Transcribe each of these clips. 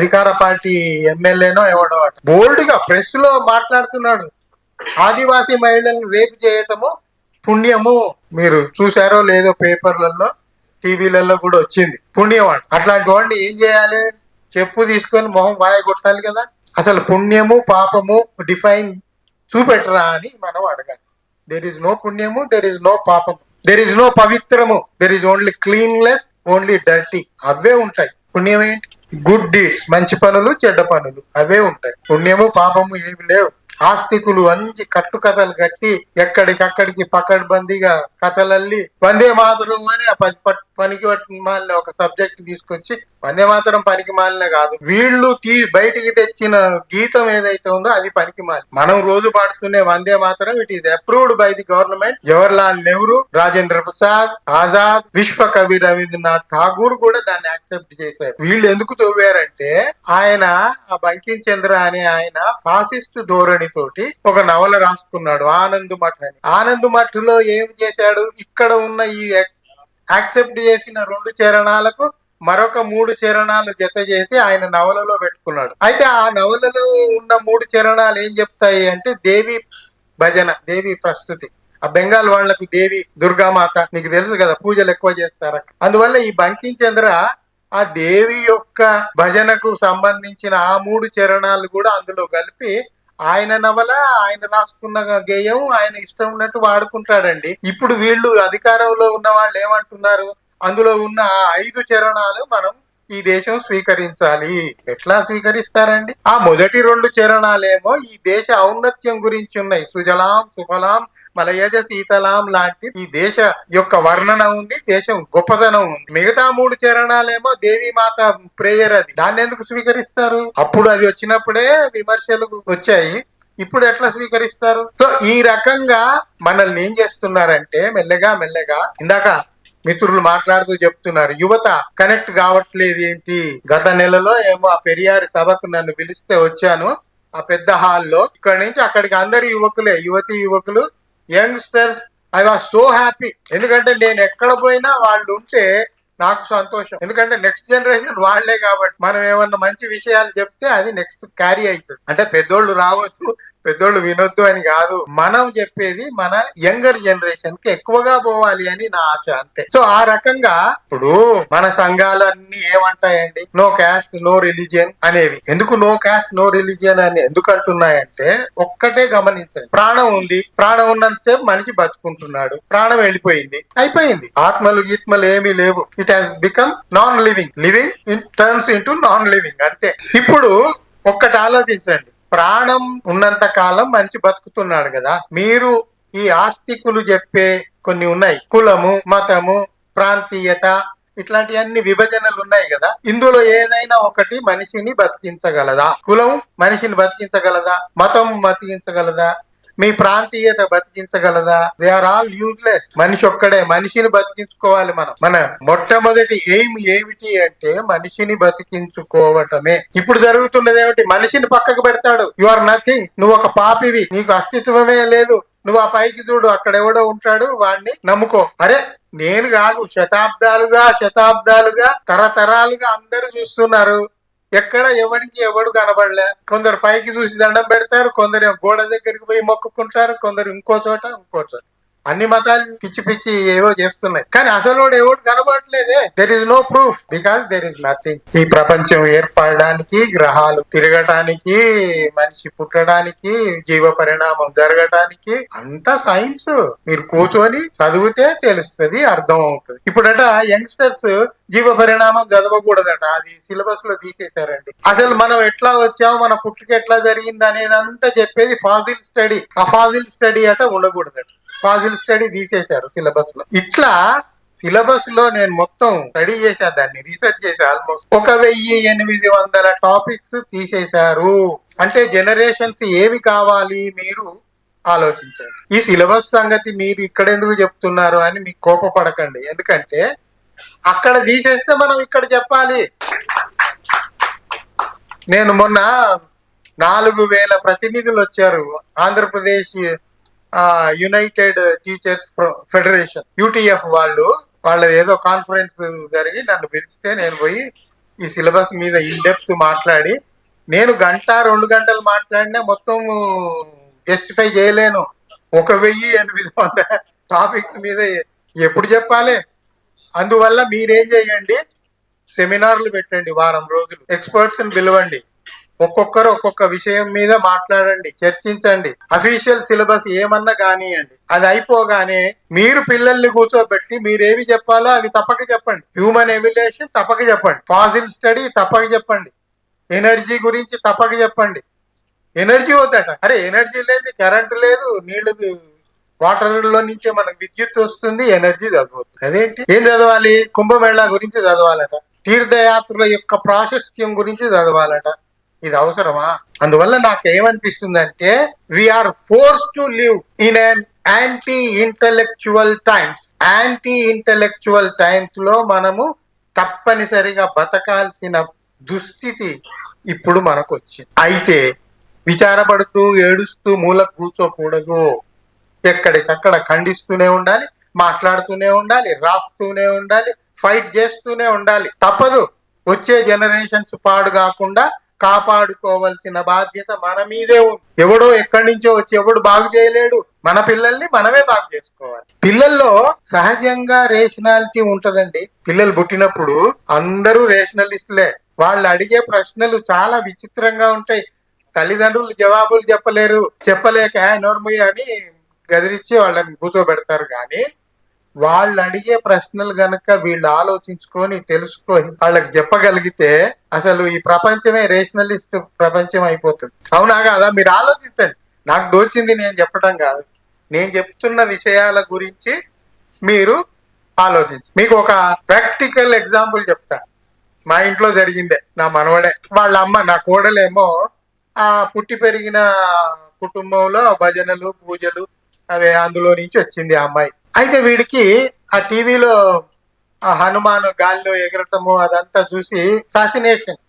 అధికార పార్టీ ఎమ్మెల్యేనో ఎవడో బోల్డ్గా ప్రెస్లో మాట్లాడుతున్నాడు. ఆదివాసీ మహిళలను రేపు చేయటము పుణ్యము. మీరు చూసారో లేదో పేపర్లలో టీవీలలో కూడా వచ్చింది. పుణ్యం అంట. అట్లాంటి వాడిని ఏం చేయాలి? చెప్పు తీసుకొని మొహం వాయ కొట్టాలి కదా. అసలు పుణ్యము పాపము డిఫైన్ చూపెట్టరా అని మనం అడగాలి. దెర్ ఇస్ నో పుణ్యము దెర్ ఇస్ నో పాపము. దెర్ ఇస్ నో పవిత్రము. There is only cleanliness only dirty అవే ఉంటాయి. పుణ్యం ఏంటి? గుడ్ డీడ్స్ మంచి పనులు చెడ్డ పనులు అవే ఉంటాయి. పుణ్యము పాపము ఏమి లేవు. ఆస్తికులు అన్ని కట్టు కథలు కట్టి ఎక్కడికక్కడికి పకడ్బందీగా కథలల్లి వందే మాతరం అని ఆ పది పనికి మాలిన ఒక సబ్జెక్ట్ తీసుకొచ్చి వందే మాతరం పనికి మాలిన కాదు. వీళ్ళు తీ బయటికి తెచ్చిన గీతం ఏదైతే ఉందో అది పనికి మాలి మనం రోజు పాడుతున్నే Vande Mataram it is approved by the government. Jawaharlal Nehru Rajendra Prasad Azad విశ్వ కవి రవీంద్రనాథ్ ఠాగూర్ కూడా దాన్ని యాక్సెప్ట్ చేశారు. వీళ్ళు ఎందుకు తవ్వారంటే ఆయన ఆ బంకిం చంద్ర అనే ఆయన ఫాసిస్ట్ ధోరణి తోటి ఒక నవల రాసుకున్నాడు ఆనంద్ మఠ్ అని. ఆనంద్ మఠ్లో ఏం చేశాడు? ఇక్కడ ఉన్న ఈ యాక్సెప్ట్ చేసిన రెండు చరణాలకు మరొక మూడు చరణాలు జత చేసి ఆయన నవలలో పెట్టుకున్నాడు. అయితే ఆ నవలలో ఉన్న మూడు చరణాలు ఏం చెప్తాయి అంటే దేవి భజన దేవి ప్రస్తుతి. ఆ బెంగాల్ వాళ్ళకి దేవి దుర్గామాత నీకు తెలుసు కదా పూజలు ఎక్కువ చేస్తారు? అందువల్ల ఈ బంకిం చంద్ర ఆ దేవి యొక్క భజనకు సంబంధించిన ఆ మూడు చరణాలు కూడా అందులో కలిపి ఆయన నవల ఆయన రాసుకున్న గేయం ఆయన ఇష్టం ఉన్నట్టు వాడుకుంటాడండి. ఇప్పుడు వీళ్ళు అధికారంలో ఉన్న వాళ్ళు ఏమంటున్నారు? అందులో ఉన్న ఐదు చరణాలు మనం ఈ దేశం స్వీకరించాలి. ఎట్లా స్వీకరిస్తారండి? ఆ మొదటి రెండు చరణాలేమో ఈ దేశ ఔన్నత్యం గురించి ఉన్నాయి. సుజలాం సుఫలాం మలయజ సీతలాం లాంటి ఈ దేశ యొక్క వర్ణన ఉంది దేశం గొప్పదనం ఉంది. మిగతా మూడు చరణాలేమో దేవి మాత ప్రేయర్ అది. దాన్ని ఎందుకు స్వీకరిస్తారు? అప్పుడు అది వచ్చినప్పుడే విమర్శలు వచ్చాయి. ఇప్పుడు ఎట్లా స్వీకరిస్తారు? సో ఈ రకంగా మనల్ని ఏం చేస్తున్నారంటే మెల్లగా మెల్లగా ఇందాక మిత్రులు మాట్లాడుతూ చెప్తున్నారు యువత కనెక్ట్ కావట్లేదు ఏంటి? గత నెలలో ఏమో ఆ పెరియారి సభకు నన్ను పిలిస్తే వచ్చాను ఆ పెద్ద హాల్లో. ఇక్కడ నుంచి అక్కడికి అందరు యువకులే యువతి యువకులు youngsters I was so happy. ఎందుకంటే నేను ఎక్కడ పోయినా వాళ్ళు ఉంటే నాకు సంతోషం. ఎందుకంటే నెక్స్ట్ జనరేషన్ వాళ్ళే కాబట్టి మనం ఏమన్నా మంచి విషయాలు చెప్తే అది నెక్స్ట్ క్యారీ అవుతుంది. అంటే పెద్దోళ్ళు రావచ్చు పెద్దోళ్ళు వినొద్దు అని కాదు. మనం చెప్పేది మన యంగర్ జనరేషన్కి ఎక్కువగా పోవాలి అని నా ఆశ అంతే. సో ఆ రకంగా ఇప్పుడు మన సంఘాలన్నీ ఏమంటాయండి? నో క్యాస్ట్ నో రిలీజియన్ అనేవి. ఎందుకు నో క్యాస్ట్ నో రిలీజియన్ అని ఎందుకు అంటున్నాయంటే ఒక్కటే గమనించండి. ప్రాణం ఉంది. ప్రాణం ఉన్నంతసేపు మనిషి బతుకుంటున్నాడు. ప్రాణం వెళ్ళిపోయింది. అయిపోయింది. ఆత్మలు గీత్మలు ఏమీ లేవు. It has become non living living in terms into non living అంతే. ఇప్పుడు ఒక్కటి ఆలోచించండి. ప్రాణం ఉన్నంత కాలం మనిషి బతుకుతున్నాడు కదా. మీరు ఈ ఆస్తికులు చెప్పే కొన్ని ఉన్నాయి. కులము మతము ప్రాంతీయత ఇట్లాంటి అన్ని విభజనలు ఉన్నాయి కదా. ఇందులో ఏదైనా ఒకటి మనిషిని బతికించగలదా? కులం మనిషిని బతికించగలదా? మతం బతికించగలదా? మీ ప్రాంతీయత బతికించగలదా? దే ఆర్ ఆల్ యూజ్లెస్ మనిషి ఒక్కడే. మనిషిని బతికించుకోవాలి మనం. మన మొట్టమొదటి ఎయిమ్ ఏమిటి అంటే మనిషిని బతికించుకోవటమే. ఇప్పుడు జరుగుతున్నది ఏమిటి? మనిషిని పక్కకు పెడతాడు. యు ఆర్ నథింగ్ నువ్వు ఒక పాపివి. నీకు అస్తిత్వమే లేదు. నువ్వు ఆ పైకి చూడు. అక్కడ ఎవడో ఉంటాడు. వాడిని నమ్ముకో. అరే నేను కాదు. శతాబ్దాలుగా శతాబ్దాలుగా తరతరాలుగా అందరూ చూస్తున్నారు. ఎక్కడ ఎవరికి ఎవడు కనబడలే. కొందరు పైకి చూసి దండం పెడతారు కొందరు గోడ దగ్గరికి పోయి మొక్కుకుంటారు కొందరు ఇంకో చోట ఇంకో చోట. అన్ని మతాలు పిచ్చి పిచ్చి ఏవో చేస్తున్నాయి. కానీ అసలు ఎవడు కనబడట్లేదే. There is no proof because there is nothing ఈ ప్రపంచం ఏర్పడడానికి గ్రహాలు తిరగటానికి మనిషి పుట్టడానికి జీవ పరిణామం జరగటానికి అంతా సైన్స్ మీరు కూర్చొని చదివితే తెలుస్తుంది అర్థం అవుతుంది. ఇప్పుడట యంగ్స్టర్స్ జీవ పరిణామం చదవకూడదట. అది సిలబస్లో తీసేశారండి. అసలు మనం ఎట్లా వచ్చాము మన పుట్టుక ఎట్లా జరిగింది అనేది అంతా చెప్పేది ఫాజిల్ స్టడీ. ఆ ఫాజిల్ స్టడీ అట ఉండకూడదట. ఫాజిల్ స్టడీ తీసేశారు సిలబస్లో. ఇట్లా సిలబస్లో నేను మొత్తం స్టడీ చేశా దాన్ని రీసెర్చ్ చేశా ఆల్మోస్ట్. ఒక వెయ్యి ఎనిమిది వందల టాపిక్స్ తీసేశారు. అంటే జనరేషన్స్ ఏవి కావాలి మీరు ఆలోచించారు ఈ సిలబస్ సంగతి మీరు ఇక్కడ ఎందుకు చెప్తున్నారు అని మీకు కోపపడకండి. ఎందుకంటే అక్కడ తీసేస్తే మనం ఇక్కడ చెప్పాలి. నేను మొన్న నాలుగు వేల ప్రతినిధులు వచ్చారు. Andhra Pradesh united teachers federation UTF వాళ్ళు వాళ్ళ ఏదో కాన్ఫరెన్స్ జరిగి నన్ను పిలిస్తే నేను పోయి ఈ సిలబస్ మీద ఇన్ డెప్త్ మాట్లాడి నేను గంట రెండు గంటలు మాట్లాడినా మొత్తం జస్టిఫై చేయలేను. ఒక వెయ్యి ఎనిమిది వంద టాపిక్స్ మీద ఎప్పుడు చెప్పాలి? అందువల్ల మీరేం చేయండి? సెమినార్లు పెట్టండి వారం రోజులు. ఎక్స్పర్ట్స్ని పిలవండి. ఒక్కొక్కరు ఒక్కొక్క విషయం మీద మాట్లాడండి చర్చించండి. అఫీషియల్ సిలబస్ ఏమన్నా కానివ్వండి అది అయిపోగానే మీరు పిల్లల్ని కూర్చోబెట్టి మీరేవి చెప్పాలో అవి తప్పక చెప్పండి. హ్యూమన్ ఎవిలేషన్ తప్పక చెప్పండి. ఫాజిల్ స్టడీ తప్పక చెప్పండి. ఎనర్జీ గురించి తప్పక చెప్పండి. ఎనర్జీ వద్దట. అరే ఎనర్జీ లేదు కరెంటు లేదు నీళ్ళు వాటర్లో నుంచే మనకు విద్యుత్ వస్తుంది ఎనర్జీ చదవద్దు. అదేంటి? ఏం చదవాలి? కుంభమేళా గురించి చదవాలట. తీర్థయాత్రల యొక్క ప్రాశస్త్యం గురించి చదవాలట. ఇది అవసరమా? అందువల్ల నాకు ఏమనిపిస్తుందంటే we are forced to live in an anti intellectual times anti intellectual టైమ్స్లో మనము తప్పనిసరిగా బతకాల్సిన దుస్థితి ఇప్పుడు మనకు వచ్చింది అయితే విచారపడుతూ ఏడుస్తూ మూల కూర్చోకూడదు. ఎక్కడికక్కడ ఖండిస్తూనే ఉండాలి మాట్లాడుతూనే ఉండాలి రాస్తూనే ఉండాలి ఫైట్ చేస్తూనే ఉండాలి. తప్పదు. వచ్చే జనరేషన్స్ పాడు కాకుండా కాపాడుకోవాల్సిన బాధ్యత మన మీదే ఉంది. ఎవడో ఎక్కడి నుంచో వచ్చి ఎవడు బాగు చేయలేడు. మన పిల్లల్ని మనమే బాగు చేసుకోవాలి. పిల్లల్లో సహజంగా రేషనాలిటీ ఉంటదండి. పిల్లలు పుట్టినప్పుడు అందరూ రేషనలిస్టులే. వాళ్ళు అడిగే ప్రశ్నలు చాలా విచిత్రంగా ఉంటాయి. తల్లిదండ్రులు జవాబులు చెప్పలేరు. చెప్పలేక నోర్మయ్య అని గదిరించి వాళ్ళని కూర్చోబెడతారు. కానీ వాళ్ళు అడిగే ప్రశ్నలు గనక వీళ్ళు ఆలోచించుకొని తెలుసుకొని వాళ్ళకి చెప్పగలిగితే అసలు ఈ ప్రపంచమే రేషనలిస్ట్ ప్రపంచం అయిపోతుంది. అవునా కాదా? మీరు ఆలోచించండి. నాకు దోచింది నేను చెప్పడం కాదు. నేను చెప్తున్న విషయాల గురించి మీరు ఆలోచించి. మీకు ఒక ప్రాక్టికల్ ఎగ్జాంపుల్ చెప్తా. మా ఇంట్లో జరిగిందే నా మనవడే. వాళ్ళ అమ్మ నా కోడలేమో ఆ పుట్టి పెరిగిన కుటుంబంలో భజనలు పూజలు అవి అందులో నుంచి వచ్చింది ఆ అమ్మాయి. అయితే వీడికి ఆ టీవీలో ఆ హనుమాన్ గాల్లో ఎగరటము అదంతా చూసి ఫ్యాసినేషన్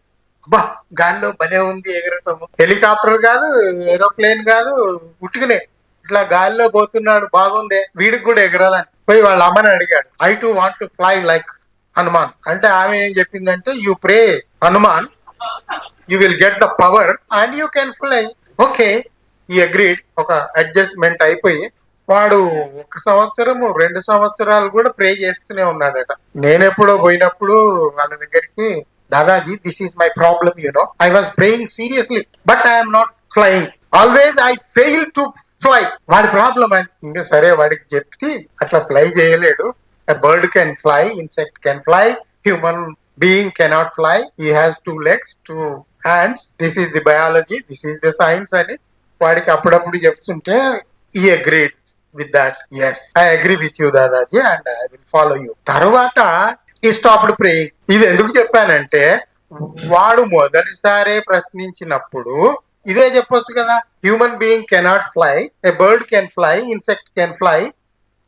అబ్బా గాల్లో భలే ఉంది ఎగరటము. హెలికాప్టర్ కాదు ఏరోప్లేన్ కాదు ఉట్టుకునే ఇట్లా గాల్లో పోతున్నాడు బాగుంది. వీడికి కూడా ఎగరాలని. పోయి వాళ్ళ అమ్మని అడిగాడు I to want to fly like Hanuman. అంటే ఆమె ఏం చెప్పిందంటే you pray Hanuman. You will get the power and you can fly okay he agreed ఒక అడ్జస్ట్మెంట్ అయిపోయి వాడు ఒక సంవత్సరము రెండు సంవత్సరాలు కూడా ప్రే చేస్తూనే ఉన్నాడట. నేను ఎప్పుడో పోయినప్పుడు వాళ్ళ దగ్గరికి Dadaji this is my problem you know I was praying seriously but I'm not flying always I fail to fly వాడి ప్రాబ్లం ఇంకా సరే వాడికి చెప్పి అట్లా ఫ్లై చేయలేడు. Bird can fly insect can fly human being cannot fly he has two legs two hands this is the biology this is the science అని వాడికి అప్పుడప్పుడు చెప్తుంటే he agreed with that yes I agree with you Dadaji and I will follow you తర్వాత he stopped praying ఇది ఎందుకు చెప్పానంటే వాడు మొదటిసారే ప్రశ్నించినప్పుడు ఇదే చెప్పొచ్చు కదా. Human being cannot fly a bird can fly insect can fly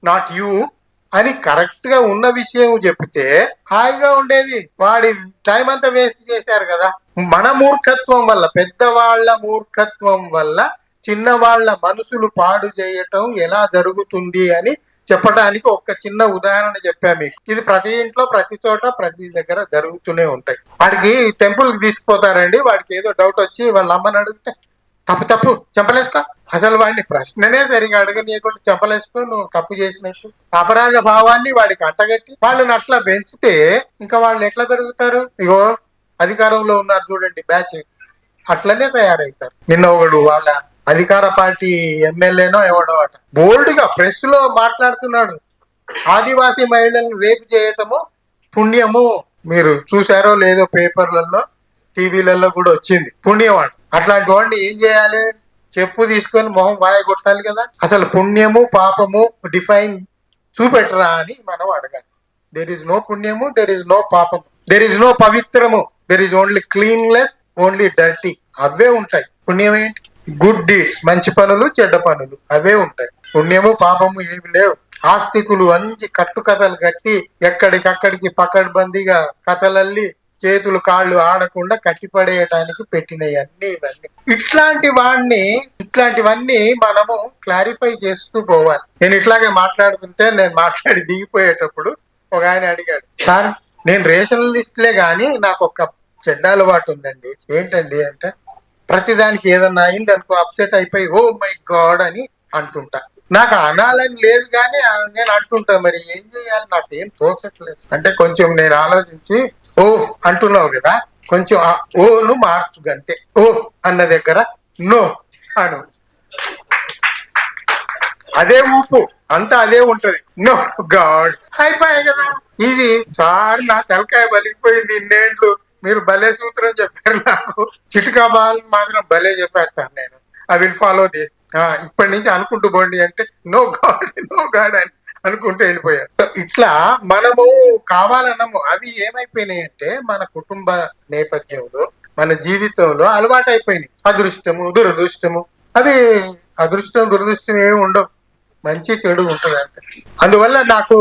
not you అని కరెక్ట్గా ఉన్న విషయం చెప్తే హాయిగా ఉండేది. వాడి టైం అంతా వేస్ట్ చేశారు కదా. మన మూర్ఖత్వం వల్ల పెద్దవాళ్ళ మూర్ఖత్వం వల్ల చిన్నవాళ్ళ మనసులు పాడు చేయటం ఎలా జరుగుతుంది అని చెప్పడానికి ఒక చిన్న ఉదాహరణ చెప్పా మీకు. ఇది ప్రతి ఇంట్లో ప్రతి చోట ప్రతి దగ్గర జరుగుతూనే ఉంటాయి. వాడికి టెంపుల్కి తీసుకుపోతారండి వాడికి ఏదో డౌట్ వచ్చి వాళ్ళ అమ్మని అడిగితే తప్పు తప్పు చెంపలేసుకో. అసలు వాడిని ప్రశ్ననే సరిగా అడగనీయకుండా చెంపలేసుకో నువ్వు తప్పు చేసినట్టు. అపరాధ భావాన్ని వాడికి అంటగట్టి వాళ్ళని అట్లా పెంచితే ఇంకా వాళ్ళు ఎట్లా పెరుగుతారు? ఇగో అధికారంలో ఉన్నారు చూడండి బ్యాచ్. అట్లనే తయారవుతారు నిన్న ఒకడు వాళ్ళ అధికార పార్టీ ఎమ్మెల్యేనో ఎవడో అట. బోల్డ్గా ప్రెస్లో మాట్లాడుతున్నాడు. ఆదివాసీ మహిళలను రేపు చేయటము పుణ్యము మీరు చూసారో లేదో పేపర్లలో టీవీలలో కూడా వచ్చింది. పుణ్యం అంట. అట్లాంటి వాడిని ఏం చేయాలి? చెప్పు తీసుకొని మొహం వాయ కొట్టాలి కదా. అసలు పుణ్యము పాపము డిఫైన్ చూపెట్టరా అని మనం అడగాలి. దెర్ ఇస్ నో పుణ్యము దెర్ ఇస్ నో పాపము. దెర్ ఇస్ నో పవిత్రము. There is only cleanliness only dirty అవే ఉంటాయి. పుణ్యం ఏంటి? గుడ్ డీడ్స్ మంచి పనులు చెడ్డ పనులు అవే ఉంటాయి. పుణ్యము పాపము ఏమి లేవు. ఆస్తికులు అన్ని కట్టు కథలు కట్టి ఎక్కడికక్కడికి పకడ్బందీగా కథలల్లి చేతులు కాళ్ళు ఆడకుండా కట్టిపడేయటానికి పెట్టినవి అన్ని ఇవన్నీ. ఇట్లాంటి వాడిని ఇట్లాంటివన్నీ మనము క్లారిఫై చేస్తూ పోవాలి. నేను ఇట్లాగే మాట్లాడుతుంటే నేను మాట్లాడి దిగిపోయేటప్పుడు ఒక ఆయన అడిగాడు సార్ నేను రేషనలిస్ట్లే గాని నాకు ఒక చెడ్డ అలవాటు ఉందండి. ఏంటండి అంటే ప్రతిదానికి ఏదన్నా అయింది అనుకో అప్సెట్ అయిపోయి ఓ మై గాడ్ అని అంటుంటా. నాకు అనాలని లేదు కానీ నేను అంటుంటా మరి ఏం చేయాలి? నాకు ఏం తోచట్లేదు. అంటే కొంచెం నేను ఆలోచించి ఓ అంటున్నావు కదా కొంచెం ఓను మార్చు గంతే. ఓ అన్న దగ్గర నో అను. అదే ఊపు అంతా అదే ఉంటది. నో గాడ్ అయిపోయాయి కదా. ఇది సార్ నా తలకాయ బలిగిపోయింది ఇన్నేళ్ళు. మీరు భలే సూత్రం చెప్పారు నాకు. చిటికా బాల్ మాత్రం భలే చెప్పారు సార్ నేను ఐ విల్ ఫాలో ది ఇప్పటి నుంచి అనుకుంటూ పోండి అంటే నో గాడ్ నో గాడ్ అని అనుకుంటూ వెళ్ళిపోయారు. ఇట్లా మనము కావాలన్నాము. అవి ఏమైపోయినాయి అంటే మన కుటుంబ నేపథ్యంలో మన జీవితంలో అలవాటు అయిపోయినాయి అదృష్టము దురదృష్టము. అది అదృష్టం దురదృష్టం ఏమి ఉండవు. మంచి చెడు ఉంటుంది అంతే అందువల్ల నాకు